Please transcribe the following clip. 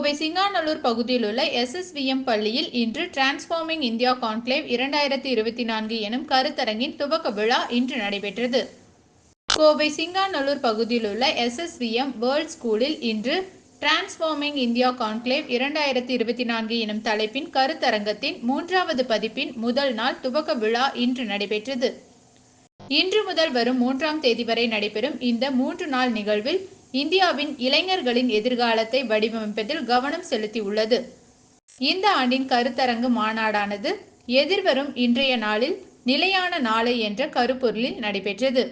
கோவை சிங்காநல்லூர் பகுதியில் உள்ள எஸ்எஸ்விஎம் பள்ளியில் இன்று டிரான்ஸ்ஃபார்மிங் இந்தியா கான்க்ளேவ் இரண்டாயிரத்தி இருபத்தி நான்கு எனும் கருத்தரங்கின் துவக்க விழா இன்று நடைபெற்றது. கோவை சிங்காநல்லூர் பகுதியில் உள்ள எஸ்எஸ்விஎம் வேர்ல்ட் ஸ்கூலில் இன்று டிரான்ஸ்ஃபார்மிங் இந்தியா கான்க்ளேவ் இரண்டாயிரத்தி இருபத்தி நான்கு எனும் தலைப்பின் கருத்தரங்கத்தின் மூன்றாவது பதிப்பின் முதல் நாள் துவக்க விழா இன்று நடைபெற்றது. இன்று முதல் வரும் மூன்றாம் தேதி வரை நடைபெறும் இந்த மூன்று நாள் நிகழ்வில் இந்தியாவின் இளைஞர்களின் எதிர்காலத்தை வடிவமைப்பதில் கவனம் செலுத்தியுள்ளது. இந்த ஆண்டின் கருத்தரங்கு மாநாடானது எதிர்வரும் இன்றைய நாளில் நிலையான நாளை என்ற கருப்பொருளில் நடைபெற்றது.